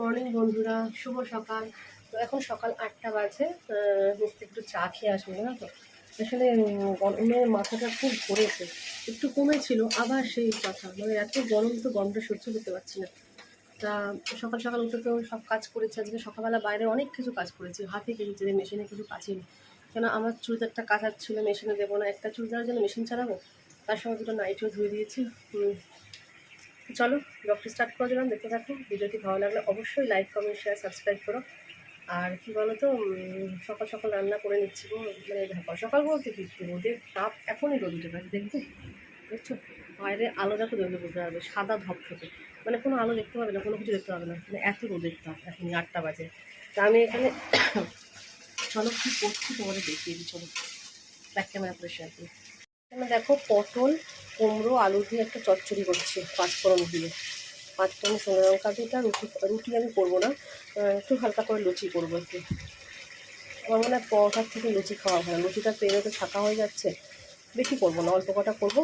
Morning বন্ধুরা, শুভ সকাল। তো এখন সকাল আটটা বাজে থেকে একটু চা খেয়ে আসব, জানো তো? আসলে গরমের মাথাটা খুব ধরেছে একটু কমেছিল, আবার সেই কথা। মানে এত গরম তো গরমটা সহ্য করতে পারছি না। তা সকাল সকাল উঠে তো সব কাজ করেছি। আজকে সকালবেলা বাইরে অনেক কিছু কাজ করেছি। হাতে কেটেছি মেশিনে কিছু কাচিনি কেন, আমার চুড়িদারটা কাচার ছিল, মেশিনে দেবো না। একটা চুড়িদারের জন্য মেশিন চালাবো? তার সঙ্গে দুটো নাইটও ধুয়ে দিয়েছি। চলো ব্লগটি স্টার্ট করে দিলাম দেখতে থাকো। ভিডিওটি ভালো লাগলে অবশ্যই লাইক কমেন্ট শেয়ার সাবস্ক্রাইব করো। আর কি বলো তো সকাল সকাল রান্না করে নিচ্ছি গো মানে সকাল সকাল বলতে কি, রোদের তাপ এখনই রোদ উঠে গেছে, দেখবে? দেখছ? বাইরে আলো দেখো, দেখলে বুঝতে পারবে সাদা ধপধপে মানে কোনো আলো দেখতে পাবে না, কোনো কিছু দেখতে পাবে না মানে এত রোদের তাপ এখন আটটা বাজে। তা আমি এখানে, চলো কী করছি তোমাদের দেখিয়ে দিই, চলো। ব্যাক ক্যামেরা করে শেয়ার করি। দেখো পটল, কুমড়ো, আলু দিয়ে একটা চচ্চড়ি করছি পাঁচফোড়ন দিয়ে। পাঁচফোড়ন সোনা লঙ্কা দিয়ে রুটি রুটি আমি করব না একটু হালকা করে লুচি করব একটু। আমার মনে হয় পরোটার থেকে লুচি খাওয়া ভালো, লুচিটা তেলে তো ছাকা হয়ে যাচ্ছে, বেশি করব না, অল্প কটা করব।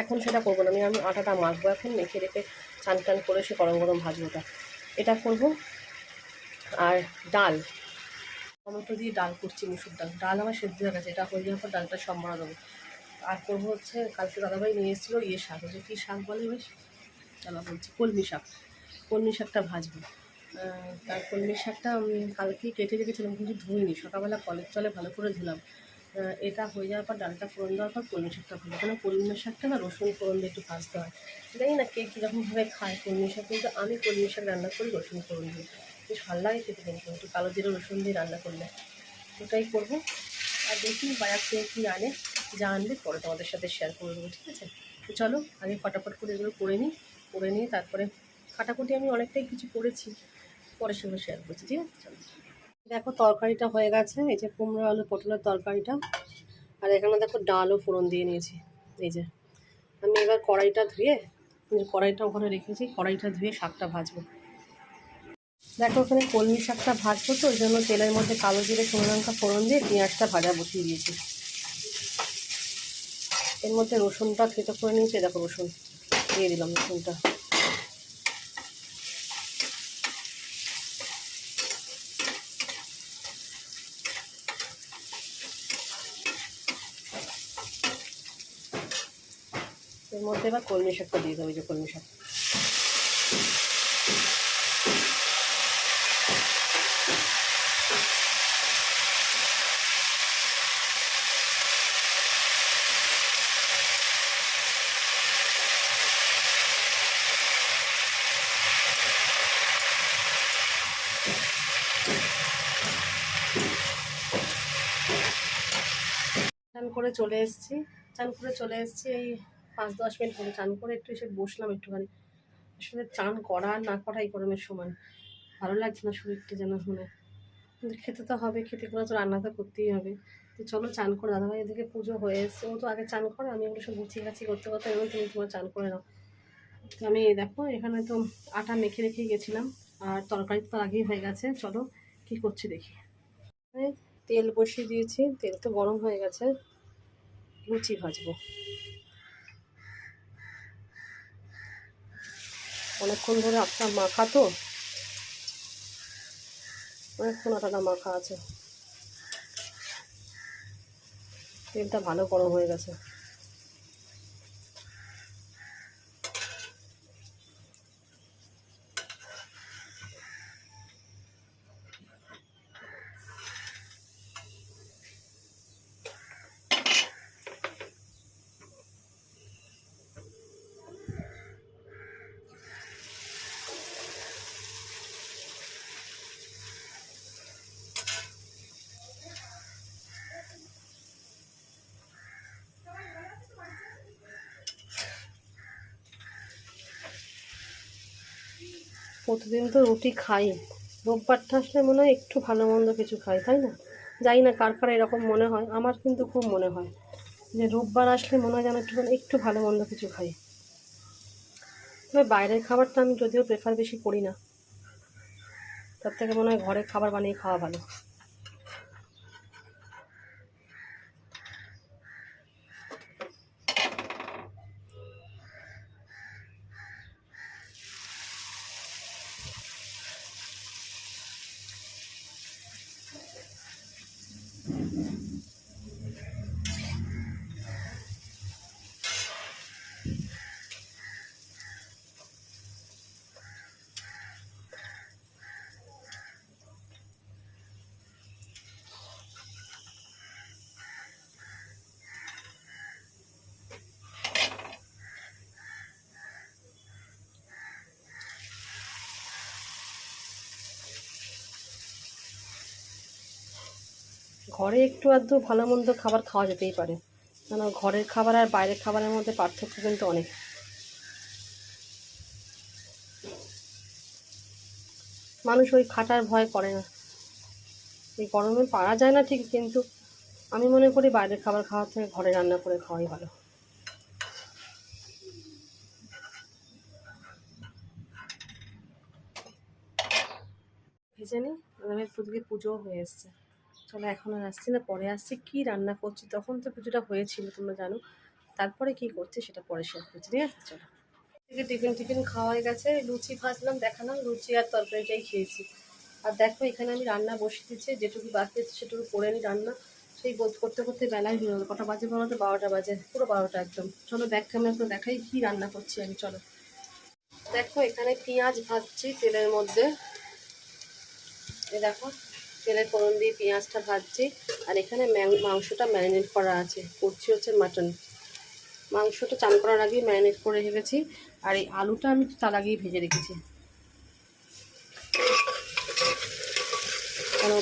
এখন সেটা করব না, আমি আমি আটাটা মাখবো এখন, মেখে রেখে চান টান করে সে গরম গরম ভাজবো ওটা। এটা করব। আর ডাল, টমেটো দিয়ে ডাল করছি, মুসুর ডাল। ডাল আমার সেদ্ধ হয়ে গেছে, এটা হয়ে যাওয়ার পর ডালটা সম্ভাড়া দেবো। আর করব হচ্ছে কালকে দাদাভাই নিয়ে এসেছিল ইয়ে শাক। যে কী শাক বলে বেশ? দাদা বলছি, কলমি শাক। কলমি শাকটা ভাজবো। তার কলমি শাকটা আমি কালকেই কেটে রেখেছিলাম, কিন্তু ধুইনি। সকালবেলা কলের চলে ভালো করে ধুলাম। এটা হয়ে যাওয়ার পর, ডালটা ফোড়ন দেওয়ার পর কলমি শাকটা ভালো। কারণ কলমি শাকটা না রসুন ফোড়ন দিয়ে একটু ভাজতে হয়। জানি না কে কীরকমভাবে খায় কলমি শাক, কিন্তু আমি কলমি শাক রান্না করি, রসুন ফোড়ন দিয়ে বেশ ভালো লাগে খেতে কিন্তু, একটু কালো জিরে রসুন দিয়ে রান্না করলে। ওটাই করব। আর দেখি বাজার থেকে কী আনে। যা আনবে পরে তোমাদের সাথে শেয়ার করে দেবো ঠিক আছে? তো চলো আগে ফটাফট করে এগুলো করে নিই, করে নিয়ে তারপরে কাটাকুটি আমি অনেকটাই কিছু করেছি পরের সঙ্গে শেয়ার করছি, ঠিক আছে? চলো। দেখো, তরকারিটা হয়ে গেছে, এই যে কুমড়ো আলু পটলের তরকারিটা, আর এখানে দেখো ডালও ফোড়ন দিয়ে নিয়েছি, এই যে। আমি এবার কড়াইটা ধুয়ে কড়াইটা ওখানে রেখেছি, কড়াইটা ধুয়ে শাকটা ভাজবো। দেখো, ওখানে কলমি শাকটা ভাজবো তো, ওই জন্য তেলের মধ্যে কালো জিরে, শুকনো লঙ্কা ফোড়ন দিয়ে পেঁয়াজটা ভাজা বসিয়ে দিয়েছি। এর মধ্যে রসুনটা থেতো করে নিয়েছে দেখো রসুন, দিয়ে দিলাম রসুনটা। এর মধ্যে এবার কলমি শাকটা দিয়ে দেবো যে কলমি শাক। চান করে চলে এসেছি। চান করে চলে এসেছি এই পাঁচ দশ মিনিট হলো। চান করে একটু এসে বসলাম একটুখানি। আসলে চান করা না করাই গরমের সময় ভালো লাগছে না শরীরটা যেন মানে কিন্তু খেতে তো হবে, খেতে করে তো রান্না তো করতেই হবে। তো চলো চান করে, দাদাভাই এদিকে পুজো হয়ে এসছে। ও তো আগে চান করে, আমি ওগুলো সব গুছিয়ে গাছি করতে করতে এবং তুমি তোমার চান করে নাও। তো আমি দেখো, এখানে তো আটা মেখে রেখে গেছিলাম। আর তরকারি তো আগেই হয়ে গেছে। চলো কি করছি দেখি। তেল বসিয়ে দিয়েছি। তেল তো গরম হয়ে গেছে। লুচি ভাজবো। অনেকক্ষণ ধরে আটটা মাখা তো। অনেকক্ষণ আটাটা মাখা আছে। তেলটা ভালো গরম হয়ে গেছে। প্রতিদিন তো রুটি খাই। রোববারটা আসলে মনে হয় একটু ভালো মন্দ কিছু খাই, তাই না? যাই না কার কার এরকম মনে হয়, আমার কিন্তু খুব মনে হয় যে রোববার আসলে মনে হয় যেন একটু একটু ভালো মন্দ কিছু খাই। তবে বাইরের খাবারটা আমি যদিও প্রেফার বেশি করি না। তার থেকে মনে হয় ঘরে খাবার বানিয়ে খাওয়া ভালো। ঘরে একটু আধটু ভালো মন্দ খাবার খাওয়া যেতেই পারে। কেন ঘরের খাবার আর বাইরের খাবারের মধ্যে পার্থক্য কিন্তু অনেক। মানুষ ওই খাটার ভয় করে না। এই গরমে পারা যায় না ঠিক, কিন্তু আমি মনে করি বাইরের খাবার খাওয়ার থেকে ঘরে রান্না করে খাওয়াই ভালো। ভেজে নিই আমাদের পুজো হয়ে এসছে। চলো এখন আর আসছি না, পরে আসছি। কি রান্না করছি? তখন তো পুজোটা হয়েছিল, তোমরা জানো। তারপরে কি করছি সেটা পরে শেয়ার করছি, ঠিক আছে? চলো। থেকে টিফিন টিফিন খাওয়া হয়ে গেছে, লুচি ভাজলাম, দেখালাম, লুচি আর তরকারিটাই খেয়েছি। আর দেখো, এখানে আমি রান্না বসিয়ে দিচ্ছি যেটুকু বাকি আছে সেটুকু করে নিই রান্না। সেই বোধ করতে করতে বেলায় হয়ে গেলো, কটা বাজে বলতো বারোটা বাজে, পুরো বারোটা একদম। চলো ব্যাক ক্যামেরা করে দেখাই কী রান্না করছি আমি, চলো। দেখো, এখানে পেঁয়াজ ভাজছি তেলের মধ্যে। এ দেখো তেলের ফোড়ন দিয়ে পেঁয়াজটা ভাজছি, আর এখানে মাংসটা ম্যারিনেট করা আছে। করছি হচ্ছে মাটন। মাংসটা চান করার আগেই ম্যারিনেট করে রেখেছি, আর এই আলুটা আমি তার আগেই ভেজে রেখেছি। কারণ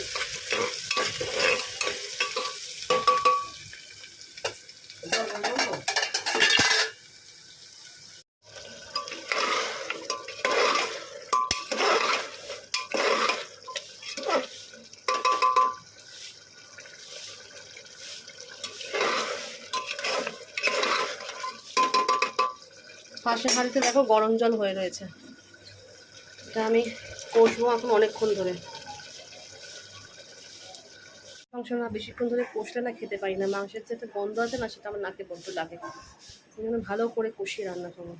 পাশের হাঁড়িতে দেখো গরম জল হয়ে রয়েছে। এটা আমি কষবো এখন অনেকক্ষণ ধরে। মাংস না বেশিক্ষণ ধরে কষলে না খেতে পারি না। মাংসের যেটা গন্ধ আছে না, সেটা আমার নাকে বড্ড লাগে। সেই জন্য ভালো করে কষিয়ে রান্না করব।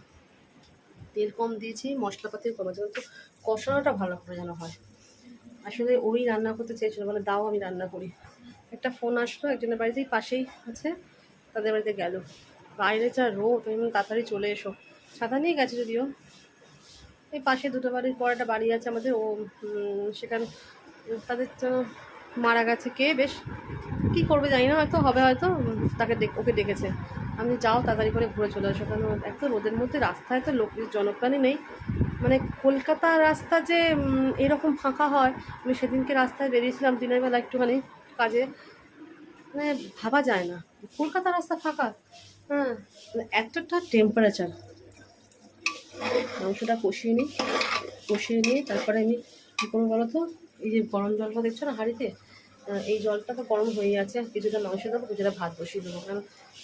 তেল কম দিয়েছি, মশলাপাতিও কম আছে, কিন্তু কষানোটা ভালো করে যেন হয়। আসলে ওই রান্না করতে চেয়েছিল বলে দাও আমি রান্না করি। একটা ফোন আসলো, একজনের বাড়িতেই পাশেই আছে, তাদের বাড়িতে গেল। বাইরে যা রোদ তাড়াতাড়ি চলে এসো। ছাতা নিয়ে গেছে যদিও। এই পাশে দুটো বাড়ির পর একটা বাড়ি আছে আমাদের, ও সেখানে, তাদের তো মারা গেছে কে বেশ? কী করবে জানি না, হয়তো হবে হয়তো, তাকে ওকে ডেকেছে। আমি যাও তাড়াতাড়ি করে ঘুরে চলে আসো, কারণ এক তো রোদের মধ্যে রাস্তায় তো লোক, জনপ্রাণী নেই। মানে কলকাতার রাস্তা যে এরকম ফাঁকা হয়, আমি সেদিনকে রাস্তায় বেরিয়েছিলাম দিনের বেলা একটুখানি কাজে। মানে ভাবা যায় না কলকাতার রাস্তা ফাঁকা হ্যাঁ মানে এতটা টেম্পারেচার মাংসটা কষিয়ে নিই। কষিয়ে নিয়ে তারপরে আমি কী করব বলো তো? এই যে গরম জলটা দেখছ না হাঁড়িতে? এই জলটা তো গরম হয়ে আছে কিছুটা মাংস দেবো, কিছুটা ভাত বসিয়ে দেবো। কারণ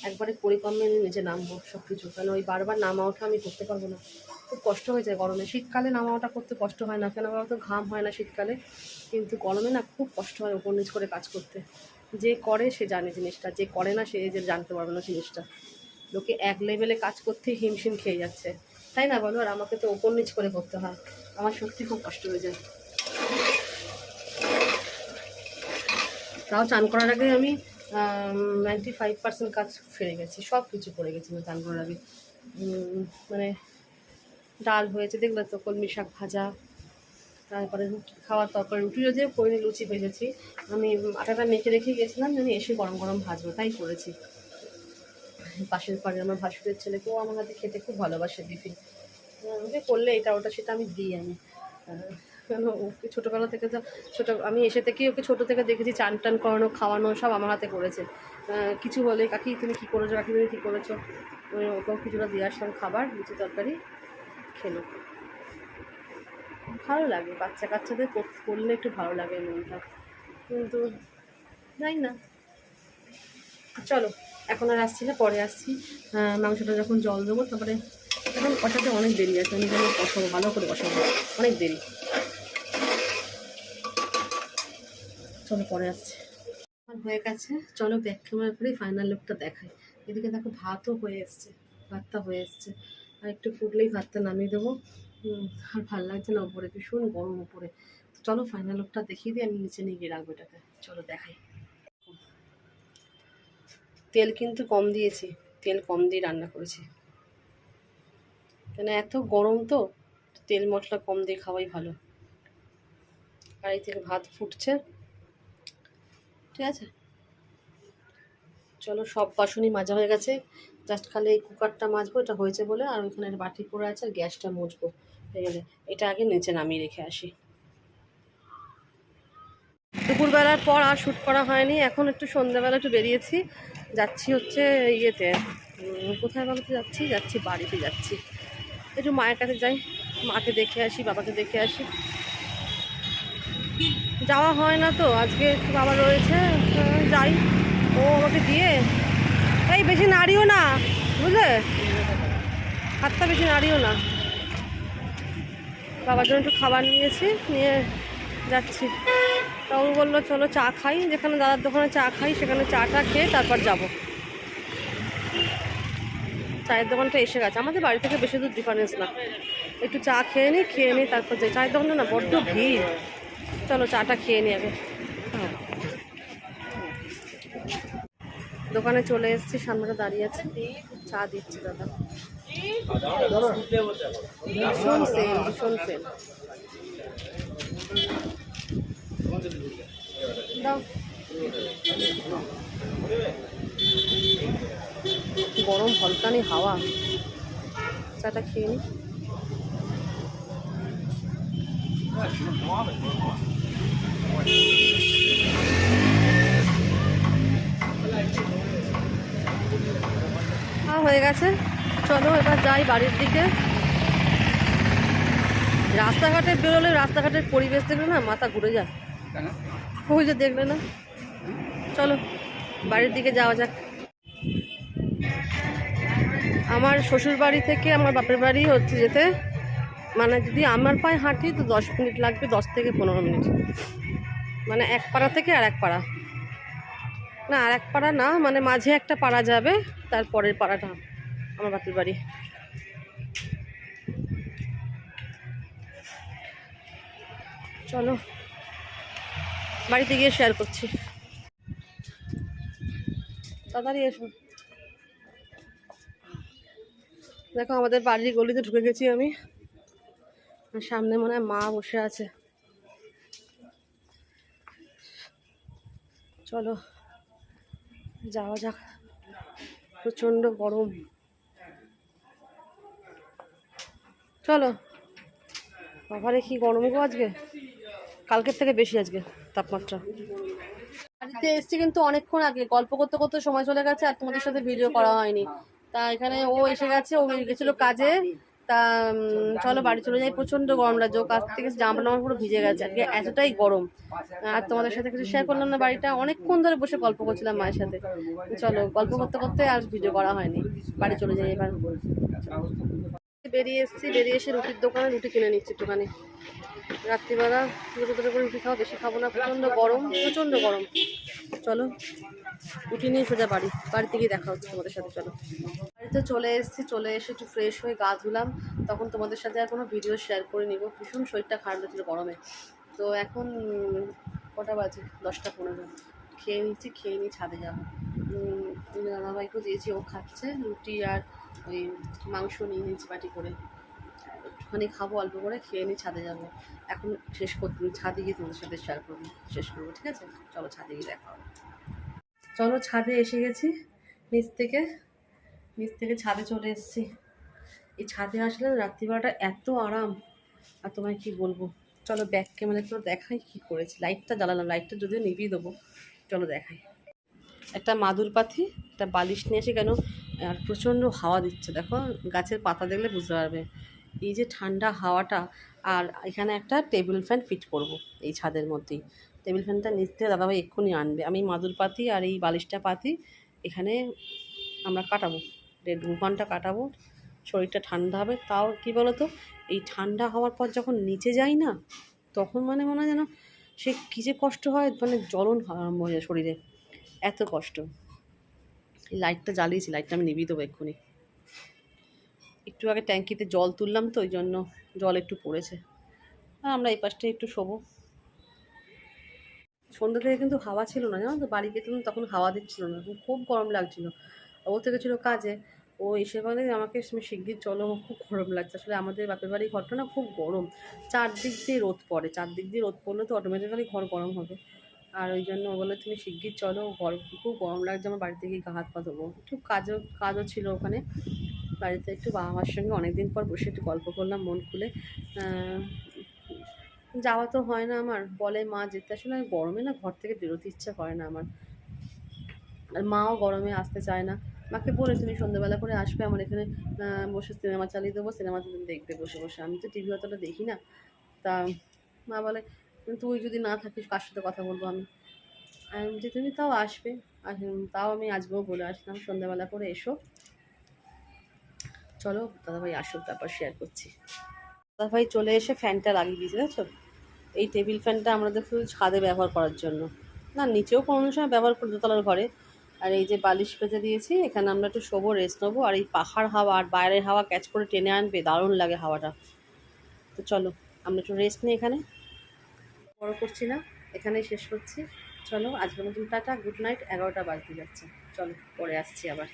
একবারে পরিকমে আমি নিচে নামবো সব কিছু কারণ ওই বারবার নামা ওঠা আমি করতে পারব না। খুব কষ্ট হয়ে যায় গরমে। শীতকালে নামা ওঠা করতে কষ্ট হয় না। কেন বলো তো? ঘাম হয় না শীতকালে। কিন্তু গরমে না খুব কষ্ট হয় ওপর নিচ করে কাজ করতে। যে করে সে জানে জিনিসটা, যে করে না সে যে জানতে পারবে না জিনিসটা। লোকে এক লেভেলে কাজ করতে হিমশিম খেয়ে যাচ্ছে। তাই না বলো? আর আমাকে তো ওপর নিচ করে করতে হয়। আমার সত্যি খুব কষ্ট হয়ে যায়। তাও চান করার আগে আমি নাইনটি ফাইভ পার্সেন্ট কাজ ফেরে গেছি। সব কিছু করে গেছি আমি চান করার আগে। মানে ডাল হয়েছে, দেখলে তো কলমি শাক ভাজা। তারপরে খাওয়ার তরকারি রুটি যদিও করিনি লুচি ভেজেছি। আমি আটাটা মেখে রেখে গেছিলাম আমি এসে গরম গরম ভাজবো, তাই করেছি। পাশের পাড়ে আমার ভাসুরের ছেলেকেও আমার হাতে খেতে খুব ভালোবাসে টিফিন। ওকে করলে এটা, ওটা সেটা আমি দিই আমি। কেন ওকে ছোটোবেলা থেকে তো ছোটো, আমি এসে থেকেই ওকে ছোটো থেকে দেখেছি, চান টান করানো, খাওয়ানো, সব আমার হাতে করেছে। কিছু বলে, কাকি, তুমি কী করেছ? কাকি, তুমি কী করেছ? ওকেও কিছুটা দিয়ে আসলাম খাবার লুচি তরকারি, খেলো। ভালো লাগে, বাচ্চা কাচ্চাদের করলে একটু ভালো লাগে মনটা। কিন্তু যাই না। চলো, এখন আর আসছি না, পরে আসছি। মাংসটা যখন জল দেবো, তারপরে এখন কষাতে অনেক দেরি আছে, আমি যেন কষাবো ভালো করে কষাবো অনেক দেরি। চলো, পরে আসছে। আমার হয়ে গেছে। চলো ব্যাক ক্যামেরা করে ফাইনাল লুকটা দেখাই। এদিকে দেখো, ভাতও হয়ে এসছে, ভাতটা হয়ে এসছে। আর একটু ফুটলেই ভাতটা নামিয়ে দেবো। আর ভালো লাগছে না উপরে, ভীষণ গরম উপরে। চলো ফাইনাল লুকটা দেখিয়ে দিই, আমি নিচে নিয়ে গিয়ে রাখব এটাকে। চলো, দেখাই। তেল কিন্তু কম দিয়েছি, তেল কম দিয়ে রান্না করেছি। কেন এত গরম তো? তেল মশলা কম দিয়ে খাওয়াই ভালো। আর থেকে ভাত ফুটছে। ঠিক আছে? চলো, সব বাসনই মাজা হয়ে গেছে। জাস্ট খালি এই কুকারটা মাজবো, এটা হয়েছে বলে, আর ওইখানে বাটি পড়ে আছে, আর গ্যাসটা মুছবো। হয়ে গেলে এটা আগে নিচে নামিয়ে রেখে আসি। দুপুরবেলার পর আর শ্যুট করা হয়নি। এখন একটু সন্ধ্যাবেলা একটু বেরিয়েছি। যাচ্ছি হচ্ছে ইয়েতে। কোথায় বলতে যাচ্ছি? যাচ্ছি বাড়িতে যাচ্ছি। একটু মায়ের কাছে যাই, মাকে দেখে আসি, বাবাকে দেখে আসি। যাওয়া হয় না তো, আজকে বাবা রয়েছে যাই। ও আমাকে দিয়ে, এই বেশি নাড়িও না, বুঝলে? হাতটা বেশি নাড়িও না। বাবার জন্য একটু খাবার নিয়েছি, নিয়ে যাচ্ছি। তা ও বলল, চলো চা খাই। যেখানে দাদার দোকানে চা খাই, সেখানে চাটা খেয়ে তারপর যাব। চায়ের দোকানটা এসে গেছে। আমাদের বাড়ি থেকে বেশি দূর ডিফারেন্স না। একটু চা খেয়ে নিই খেয়ে নিই তারপর যে চায়ের দোকানটা না বড্ড ভিড়। চলো চাটা খেয়ে নিই আগে। দোকানে চলে এসেছি, সামনে দাঁড়িয়ে আছে। চা দিচ্ছি দাদা। ভীষণ সেল ভীষণ সেল দাও। গরম হলকানি হাওয়া। চাটা খেয়ে নি। হ্যাঁ গেছে। চলো এবার যাই বাড়ির দিকে। রাস্তাঘাটে বেরোলে রাস্তাঘাটের পরিবেশ দেখলে না মাথা ঘুরে যায়। ওই যে দেখলে না। চলো বাড়ির দিকে যাওয়া যাক। আমার শ্বশুর বাড়ি থেকে আমার বাপের বাড়ি হচ্ছে যেতে মানে যদি আমার পায়ে হাঁটি তো দশ মিনিট লাগবে, দশ থেকে পনেরো মিনিট। মানে এক পাড়া থেকে আর এক পাড়া। না, আর এক পাড়া না মানে মাঝে একটা পাড়া যাবে, তার তারপরের পাড়াটা আমার বাপের বাড়ি। চলো, বাড়িতে গিয়ে শেয়ার করছি। তাড়াতাড়ি এসো দেখো, আমাদের বাড়ির গলিতে ঢুকে গেছি আমি। সামনে মনে হয় মা বসে আছে। চলো, যাওয়া যাক। প্রচণ্ড গরম। চলো, বাবারে, কি গরম গো আজকে। কালকের থেকে বেশি আজকে তাপমাত্রা। বাড়িতে এসছি কিন্তু অনেকক্ষণ আগে। গল্প করতে করতে সময় চলে গেছে আর তোমাদের সাথে ভিডিও করা হয়নি। তা এখানে ও এসে গেছে, ও গেছিল কাজে। তা চলো বাড়ি চলে যাই প্রচণ্ড গরম লাগছে। ও কাজ থেকে জামা টামা পুরো ভিজে গেছে, আজকে এতটাই গরম। আর তোমাদের সাথে কিছু শেয়ার করলাম না বাড়িটা, অনেকক্ষণ ধরে বসে গল্প করছিলাম মায়ের সাথে। চলো গল্প করতে করতে আর ভিডিও করা হয়নি। বাড়ি চলে যাই এবার। বেরিয়ে এসেছি, বেরিয়ে এসে রুটির দোকানে রুটি কিনে নিচ্ছি একটুখানি। রাত্রিবেলা দুটো দুটো করে রুটি খাওয়া, বেশি খাব না, প্রচণ্ড গরম প্রচণ্ড গরম। চলো, রুটি নিয়ে সোজা বাড়ি, বাড়িতে গিয়ে দেখা হচ্ছে তোমাদের সাথে, চলো। বাড়িতে চলে এসেছি, চলে এসে একটু ফ্রেশ হয়ে গা ধুলাম, তখন তোমাদের সাথে আর কোনো ভিডিও শেয়ার করে নিব। ভীষণ শরীরটা খারাপ লাগছিল গরমে। তো এখন কটা বাজে? দশটা পনেরো। খেয়ে নিচ্ছি, খেয়ে নিয়ে ছাদে যাব। দাদাভাইকেও দিয়েছি, ও খাচ্ছে। রুটি আর ওই মাংস নিয়ে নিয়েছি বাটি করে। একটুখানি খাব, অল্প করে খেয়ে নিয়ে ছাদে যাব। এখন শেষ করতে ছাদে গিয়ে তোমাদের সাথে শেয়ার করব, শেষ করব, ঠিক আছে? চলো ছাদে গিয়ে দেখা হবে। চলো ছাদে এসে গেছি, নিচ থেকে নিচ থেকে ছাদে চলে এসেছি। এই ছাদে আসলে রাত্রিবেলাটা এত আরাম, আর তোমায় কি বলব? চলো ব্যাক ক্যামেরা একটু দেখাই কি করেছি। লাইটটা জ্বালালাম লাইটটা যদিও নিভিয়ে দেবো। চলো দেখাই। একটা মাদুর পাথি, একটা বালিশ নিয়ে এসে কেন, আর প্রচণ্ড হাওয়া দিচ্ছে, দেখো? গাছের পাতা দেখলে বুঝতে পারবে। এই যে ঠান্ডা হাওয়াটা, আর এখানে একটা টেবিল ফ্যান ফিট করব এই ছাদের মধ্যেই। টেবিল ফ্যানটা নিচ থেকে দাদাভাই এক্ষুনি আনবে। আমি মাদুর পাতি আর এই বালিশটা পাতি এখানে আমরা কাটাবো। দেড় দু ঘণ্টা কাটাবো। শরীরটা ঠান্ডা হবে। তাও কি বলো তো এই ঠান্ডা হওয়ার পর যখন নিচে যাই না, তখন মানে মনে হয় যেন সে কী যে কষ্ট হয় মানে জ্বলন আরম্ভ হয়ে যায় শরীরে। এত কষ্ট। লাইটটা জ্বালিয়েছি লাইটটা আমি নিভিয়ে দেবো এক্ষুনি। একটু আগে ট্যাঙ্কিতে জল তুললাম তো, ওই জন্য জল একটু পড়েছে। আর আমরা এই পাশটা একটু শোবো। সন্ধ্যা থেকে কিন্তু হাওয়া ছিল না, জানো তো? বাড়ি গেছিলাম, তখন হাওয়া দিচ্ছিল না খুব গরম লাগছিল। ও থেকে ছিল কাজে, ও এসে বলে আমাকে শিগগির চলো খুব গরম লাগছে। আসলে আমাদের বাপের বাড়ির ঘরটা না খুব গরম, চারদিক দিয়ে রোদ পড়ে, চারদিক দিয়ে রোদ পড়লে তো অটোমেটিক্যালি ঘর গরম হবে। আর ওই জন্য ও বলে, তুমি শিগগির চলো, ঘর খুব গরম লাগছে, আমার বাড়িতে গিয়ে গা হাত পা ধোবো। একটু কাজও কাজও ছিল ওখানে। বাড়িতে একটু বাবা মার সঙ্গে অনেকদিন পর বসে একটু গল্প করলাম মন খুলে। যাওয়া তো হয় না আমার। বলে মা যেতে আসলে আমি গরমে না ঘর থেকে বেরোতে ইচ্ছা করে না আমার। আর মাও গরমে আসতে চায় না। মাকে বলে তুমি সন্ধ্যেবেলা করে আসবে আমার এখানে বসে সিনেমা চালিয়ে দেবো সিনেমা দেখবে বসে বসে। আমি তো টিভি অতটা দেখি না। তা মা বলে তুই যদি না থাকিস কার সাথে কথা বলব আমি? বলছি, তুমি তাও আসবে। তাও আমি আসব বলে আসলাম। সন্ধ্যাবেলা করে এসো। চলো, দাদাভাই আসুক, তারপর শেয়ার করছি। দাদাভাই চলে এসে ফ্যানটা লাগিয়ে দিয়েছে দেখছ এই টেবিল ফ্যানটা আমাদের শুধু ছাদে ব্যবহার করার জন্য। না, নিচেও কোনো সময় ব্যবহার করি দোতলার ঘরে। আর এই যে বালিশ পেতে দিয়েছি, এখানে আমরা একটু শোবো রেস্ট নেব। আর এই পাহাড় হাওয়া আর বাইরের হাওয়া ক্যাচ করে টেনে আনবে, দারুণ লাগে হাওয়াটা। তো চলো, আমরা একটু রেস্ট নিই এখানে। বড় করছি না, এখানেই শেষ করছি। চলো, আজকের মতন টাটা গুড নাইট এগারোটা বাজতে যাচ্ছে। চলো, পরে আসছি আবার।